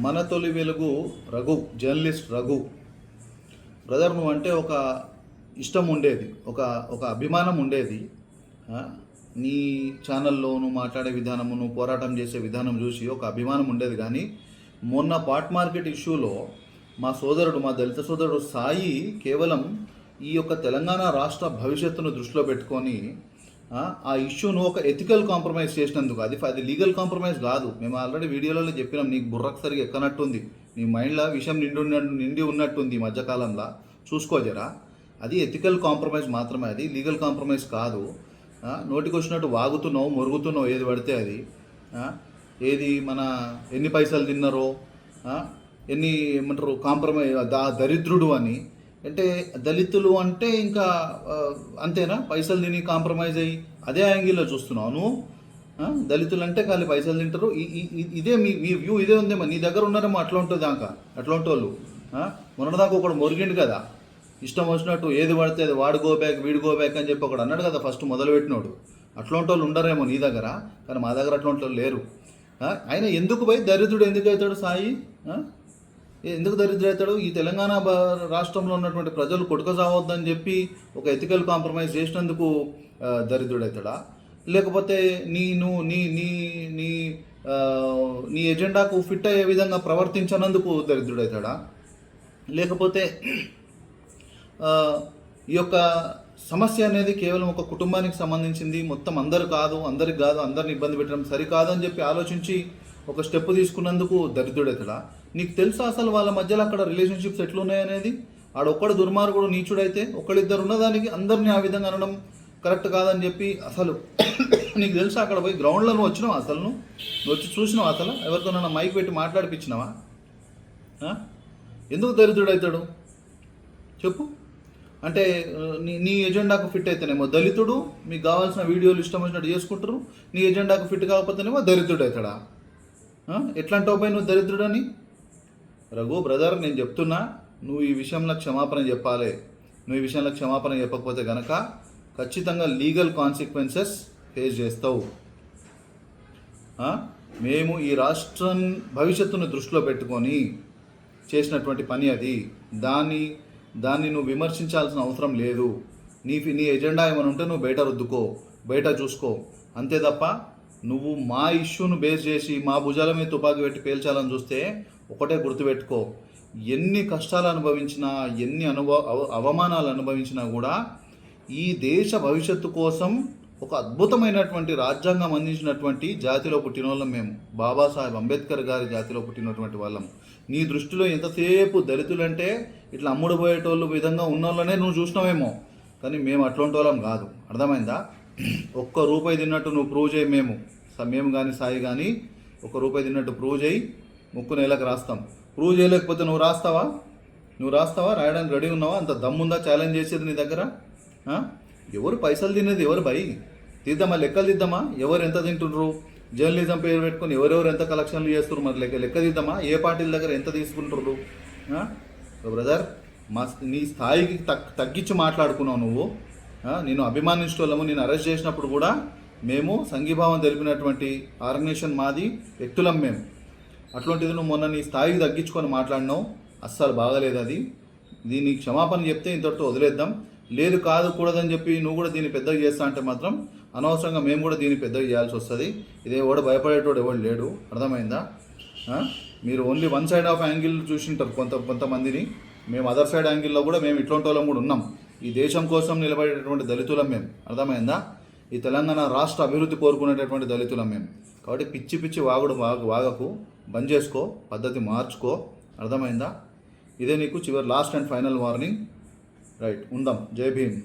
మన తొలి వెలుగు రఘు జర్నలిస్ట్ రఘు. బ్రదర్ నువ్వు అంటే ఒక ఇష్టం ఉండేది ఒక ఒక అభిమానం ఉండేది. నీ ఛానల్లో నువ్వు మాట్లాడే విధానము నువ్వు పోరాటం చేసే విధానం చూసి ఒక అభిమానం ఉండేది. కానీ మొన్న పాట్ మార్కెట్ ఇష్యూలో మా సోదరుడు మా దళిత సోదరుడు సాయి కేవలం ఈ యొక్క తెలంగాణ రాష్ట్ర భవిష్యత్తును దృష్టిలో పెట్టుకొని ఆ, ఇష్యూను ఒక ఎథికల్ కాంప్రమైజ్ చేసినందుకు. అది అది లీగల్ కాంప్రమైజ్ కాదు. మేము ఆల్రెడీ వీడియోలలో చెప్పినాం నీకు బుర్రకు సరిగా ఎక్కనట్టుంది. నీ మైండ్లో విషయం నిండి నిండి ఉన్నట్టుంది ఈ మధ్యకాలంలో. చూసుకో జరా. అది ఎథికల్ కాంప్రమైజ్ మాత్రమే అది లీగల్ కాంప్రమైజ్ కాదు. నోటికి వచ్చినట్టు వాగుతున్నావు మొరుగుతున్నావు ఏది పడితే అది. ఏది మన ఎన్ని పైసలు తిన్నారో ఎన్ని ఏమంటారు కాంప్రమైజ్ దా దరిద్రుడు అని. అంటే దళితులు అంటే ఇంకా అంతేనా? పైసలు తిని కాంప్రమైజ్ అయ్యి అదే యాంగిల్లో చూస్తున్నావు దళితులు అంటే ఖాళీ పైసలు తింటారు. ఈ- ఇదే మీ మీ వ్యూ ఇదే ఉందేమో నీ దగ్గర ఉన్నారేమో అట్లా ఉంటుంది దాకా అట్లా ఉంటోళ్ళు మొన్నదాకా ఒకడు మొరిగిండు కదా. ఇష్టం వచ్చినట్టు ఏది పడితే అది వాడు గో బ్యాక్ వీడు గో బ్యాక్ అని చెప్పి ఒకడు అన్నాడు కదా ఫస్ట్ మొదలు పెట్టినోడు అట్లాంటి వాళ్ళు ఉండరేమో నీ దగ్గర కానీ మా దగ్గర అట్లాంటి వాళ్ళు లేరు. ఆయన ఎందుకు పోయి దరిద్రుడు ఎందుకు అవుతాడు సాయి? ఎందుకు దరిద్రవుతాడు అవుతాడు ఈ తెలంగాణ రాష్ట్రంలో ఉన్నటువంటి ప్రజలు కొడుక సావద్దని చెప్పి ఒక ఎథికల్ కాంప్రమైజ్ చేసినందుకు దరిద్రుడవుతాడా లేకపోతే నీ నువ్వు నీ నీ నీ నీ ఎజెండాకు ఫిట్ అయ్యే విధంగా ప్రవర్తించనందుకు దరిద్రుడవుతాడా లేకపోతే ఈ యొక్క సమస్య అనేది కేవలం ఒక కుటుంబానికి సంబంధించింది మొత్తం అందరు కాదు అందరికి కాదు అందరిని ఇబ్బంది పెట్టడం సరికాదు అని చెప్పి ఆలోచించి ఒక స్టెప్ తీసుకున్నందుకు దరిద్రుడవుతాడా నీకు తెలుసా అసలు వాళ్ళ మధ్యలో అక్కడ రిలేషన్షిప్స్ ఎట్లున్నాయనేది? ఆడొక్కడు దుర్మార్గుడు నీచుడైతే ఒకళ్ళిద్దరు ఉన్నదానికి అందరినీ ఆ విధంగా అనడం కరెక్ట్ కాదని చెప్పి అసలు నీకు తెలుసా అక్కడ పోయి గ్రౌండ్లో నువ్వు వచ్చినావా అసలు నువ్వు? వచ్చి చూసినావా అసలు? ఎవరితోనైనా మైక్ పెట్టి మాట్లాడిపించినావా? ఎందుకు దరిద్రుడవుతాడు చెప్పు. అంటే నీ నీ ఎజెండాకు ఫిట్ అయితేనేమో దళితుడు మీకు కావాల్సిన వీడియోలు ఇష్టం వచ్చినట్టు చేసుకుంటారు నీ ఎజెండాకు ఫిట్ కాకపోతేనేమో దరిద్రుడు అవుతాడా ఎట్లాంటి పోయి నువ్వు దరిద్రుడని? రఘు బ్రదర్ నేను చెప్తున్నా నువ్వు ఈ విషయంలో క్షమాపణ చెప్పాలి. నువ్వు ఈ విషయంలో క్షమాపణ చెప్పకపోతే గనక ఖచ్చితంగా లీగల్ కాన్సిక్వెన్సెస్ ఫేస్ చేస్తావు. మేము ఈ రాష్ట్రం భవిష్యత్తును దృష్టిలో పెట్టుకొని చేసినటువంటి పని అది. దాన్ని దాన్ని నువ్వు విమర్శించాల్సిన అవసరం లేదు. నీ నీ ఎజెండా ఏమైనా ఉంటే నువ్వు బయట రుద్దుకో బయట చూసుకో. అంతే తప్ప నువ్వు మా ఇష్యూను బేస్ చేసి మా భుజాల మీద తుపాకీ పెట్టి పేల్చాలని చూస్తే ఒకటే గుర్తుపెట్టుకో. ఎన్ని కష్టాలు అనుభవించినా ఎన్ని అనుభవ అవ- అవమానాలు అనుభవించినా కూడా ఈ దేశ భవిష్యత్తు కోసం ఒక అద్భుతమైనటువంటి రాజ్యాంగం అందించినటువంటి జాతిలో పుట్టిన వాళ్ళం మేము. బాబాసాహెబ్ అంబేద్కర్ గారి జాతిలో పుట్టినటువంటి వాళ్ళం. నీ దృష్టిలో ఎంతసేపు దళితులంటే ఇట్లా అమ్ముడుపోయేటోళ్ళు విధంగా విధంగా ఉన్నోళ్ళనే నువ్వు చూసినావేమో. కానీ మేము అట్లాంటి వాళ్ళం కాదు. అర్థమైందా? ఒక్క రూపాయి తిన్నట్టు నువ్వు ప్రూవ్ చేయి మేము. మేము కానీ సాయి కానీ ఒక్క రూపాయి తిన్నట్టు ప్రూవ్ చేయి ముక్కు నెలకు రాస్తాం. ప్రూవ్ చేయలేకపోతే నువ్వు రాస్తావా? నువ్వు రాస్తావా? రాయడానికి రెడీ ఉన్నావా? అంత దమ్ముందా ఛాలెంజ్ చేసేది నీ దగ్గర? ఎవరు పైసలు తినేది? ఎవరు భయ్ తీద్దామా? లెక్కలు తీద్దామా? ఎవరు ఎంత తింటుండ్రు? జర్నలిజం పేరు పెట్టుకొని ఎవరెవరు ఎంత కలెక్షన్లు చేస్తున్నారు మరి లెక్క లెక్క తీద్దామా? ఏ పార్టీల దగ్గర ఎంత తీసుకుంటున్నారు ఓ బ్రదర్ మా నీ స్థాయికి తగ్గించి మాట్లాడుకున్నావు నువ్వు. నేను అభిమానించటోళ్ళము నేను అరెస్ట్ చేసినప్పుడు కూడా మేము సంఘీభావం తెలిపినటువంటి ఆర్గనైజేషన్ మాది వ్యక్తులం మేము. అట్లాంటిది నువ్వు మొన్న నీ స్థాయికి తగ్గించుకొని మాట్లాడినావు. అస్సలు బాగలేదు అది. దీనికి క్షమాపణ చెప్తే ఇంతటితో వదిలేద్దాం. లేదు కాదు కూడదని చెప్పి నువ్వు కూడా దీన్ని పెద్దగా చేస్తా అంటే మాత్రం అనవసరంగా మేము కూడా దీన్ని పెద్దగా చేయాల్సి వస్తుంది. ఇదే కూడా భయపడేటోడు ఎవడు లేడు. అర్థమైందా? మీరు only one side of angle చూసింటారు కొంత కొంతమందిని. మేము అదర్ సైడ్ యాంగిల్లో కూడా మేము ఇట్లాంటి వాళ్ళం కూడా ఉన్నాం. ఈ దేశం కోసం నిలబడేటటువంటి దళితులం మేము అర్థమైందా? ఈ తెలంగాణ రాష్ట్ర అభివృద్ధి కోరుకునేటటువంటి దళితులం మేము కాబట్టి పిచ్చి పిచ్చి వాగుడు వాగు వాగకు బంద్ చేసుకో పద్ధతి మార్చుకో. అర్థమైందా? ఇదే నీకు చివరి last and final warning right ఉందాం. జై భీమ్.